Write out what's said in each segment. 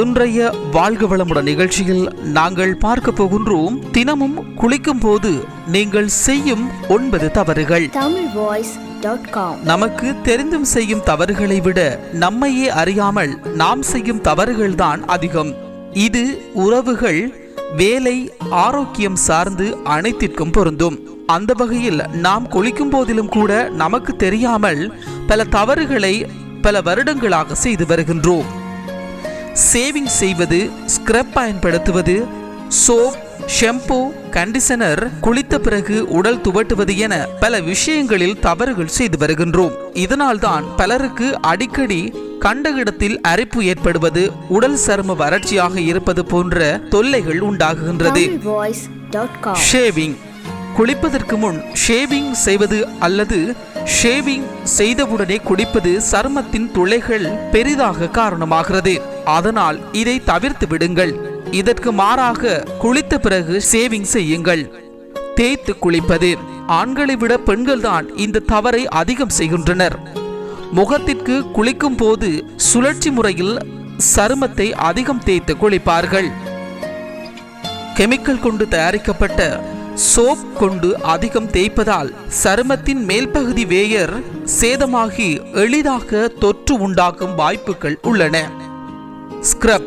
இன்றைய வாழ்க வளமுடன் நிகழ்ச்சியில் நாங்கள் பார்க்க போகின்றோம் தினமும் குளிக்கும் போது நீங்கள் செய்யும் ஒன்பது தவறுகள். நமக்கு தெரிந்தும் செய்யும் தவறுகளை விட நம்மையே அறியாமல் நாம் செய்யும் தவறுகள்தான் அதிகம். இது உறவுகள் வேலை ஆரோக்கியம் சார்ந்து அனைத்திற்கும் பொருந்தும். அந்த வகையில் நாம் குளிக்கும் போதிலும் கூட நமக்கு தெரியாமல் பல தவறுகளை பல வருடங்களாக செய்து வருகின்றோம். சேவிங் செய்வது ஸ்க்ரப் பயன்படுத்துவது சோப் ஷெம்பு கண்டிஷனர் குளித்த பிறகு உடல் துவட்டுவது என பல விஷயங்களில் தவறுகள் செய்து வருகின்றோம். இதனால்தான் பலருக்கு அடிக்கடி கண்ட இடத்தில் அரிப்பு ஏற்படுவது உடல் சரும வறட்சியாக இருப்பது போன்ற தொல்லைகள் உண்டாகுகின்றது. ஷேவிங் குளிப்பதற்கு முன் ஷேவிங் செய்வது அல்லது ஷேவிங் செய்தவுடனே குளிப்பது சருமத்தின் துளைகள் பெரிதாக காரணமாகிறது. அதனால் இதை தவிர்த்து விடுங்கள். இதற்கு மாறாக குளித்த பிறகு ஷேவிங் செய்யுங்கள். தேய்த்து குளிப்பது. ஆண்களை விட பெண்கள்தான் இந்த தவறை அதிகம் செய்கின்றனர். முகத்திற்கு குளிக்கும் போது சுழற்சி முறையில் சருமத்தை அதிகம் தேய்த்து குளிப்பார்கள். கெமிக்கல் கொண்டு தயாரிக்கப்பட்ட சோப் கொண்டு அதிகம் தேய்ப்பதால் சருமத்தின் மேல்பகுதி வேயர் சேதமாகி எளிதாக தொற்று உண்டாக்கும் வாய்ப்புகள் உள்ளன. ஸ்க்ரப்.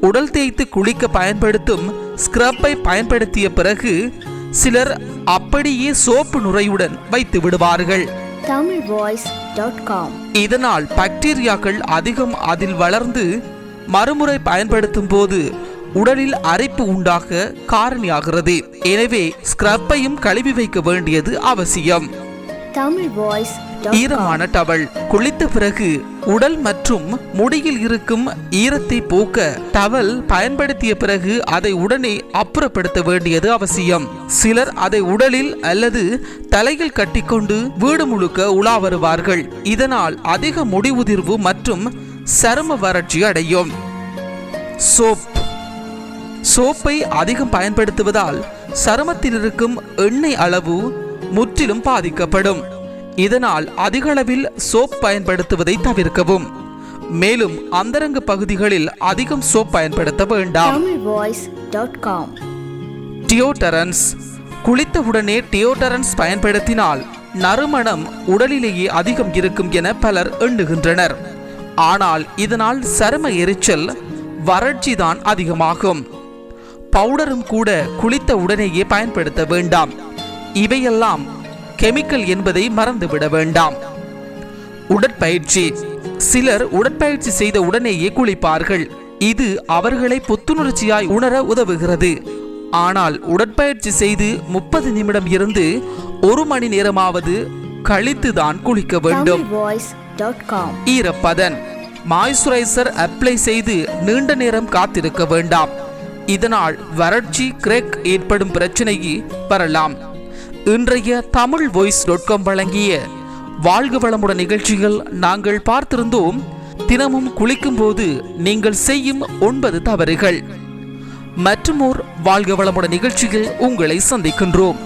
உடல் தேய்த்து குளிக்க பயன்படுத்தும் ஸ்க்ரப்பை பயன்படுத்திய பிறகு சிலர் அப்படியே சோப்பு நுரையுடன் வைத்து விடுவார்கள். இதனால் பாக்டீரியாக்கள் அதிகம் அதில் வளர்ந்து மறுமுறை பயன்படுத்தும் போது உடலில் அரிப்பு உண்டாக காரணியாகிறது. எனவே ஸ்க்ரப்பையும் கழுவி வைக்க வேண்டியது அவசியம். ஈரமான டவல் குளித்த பிறகு உடல் மற்றும் முடியில் இருக்கும் ஈரத்தை போக்க டவல் பயன்படுத்திய பிறகு அதை உடனே அப்புறப்படுத்த வேண்டியது அவசியம். சிலர் அதை உடலில் அல்லது தலையில் கட்டிக்கொண்டு வீடு முழுக்க உலா வருவார்கள். இதனால் அதிக முடி உதிர்வு மற்றும் சரும வறட்சி அடையும். சோப். சோப்பை அதிகம் பயன்படுத்துவதால் சருமத்தில் இருக்கும் எண்ணெய் அளவு முற்றிலும் பாதிக்கப்படும். இதனால் அதிகளவில் சோப் பயன்படுத்துவதை தவிர்க்கவும். மேலும் அந்தரங்க பகுதிகளில் அதிகம் சோப் பயன்படுத்த வேண்டாம். டியோடரன்ஸ். குளித்தவுடனே டியோடரன்ஸ் பயன்படுத்தினால் நறுமணம் உடலிலேயே அதிகம் இருக்கும் என பலர் எண்ணுகின்றனர். ஆனால் இதனால் சரும எரிச்சல் வறட்சி தான் அதிகமாகும். பவுடரும் கூட குளித்த உடனேயே பயன்படுத்த வேண்டாம். இவையெல்லாம் கெமிக்கல் என்பதை மறந்துவிட வேண்டாம். உடற்பயிற்சி. சிலர் உடற்பயிற்சி செய்த உடனேயே குளிப்பார்கள். இது அவர்களை புத்துணர்ச்சியாய் உணர உதவுகிறது. ஆனால் உடற்பயிற்சி செய்து முப்பது நிமிடம் இருந்து ஒரு மணி நேரமாவது கழித்துதான் குளிக்க வேண்டும். ஈரப்பதன். மாய்ஸ்சரைசர் அப்ளை செய்து நீண்ட நேரம் காத்திருக்க வேண்டாம். இதனால் வறட்சி கிரேக் ஏற்படும் பிரச்சனையை வரலாம். இன்றைய தமிழ் வாய்ஸ் டாட் காம் வழங்கிய வாழ்க வளமுடன் நிகழ்ச்சிகள் நாங்கள் பார்த்திருந்தோம். தினமும் குளிக்கும் போது நீங்கள் செய்யும் ஒன்பது தவறுகள். மற்றுமோர் வாழ்க வளமுடன் நிகழ்ச்சியில் உங்களை சந்திக்கின்றோம்.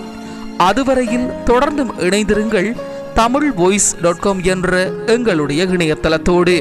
அதுவரையில் தொடர்ந்தும் இணைந்திருங்கள் தமிழ் வாய்ஸ் டாட் காம் என்ற எங்களுடைய இணையதளத்தோடு.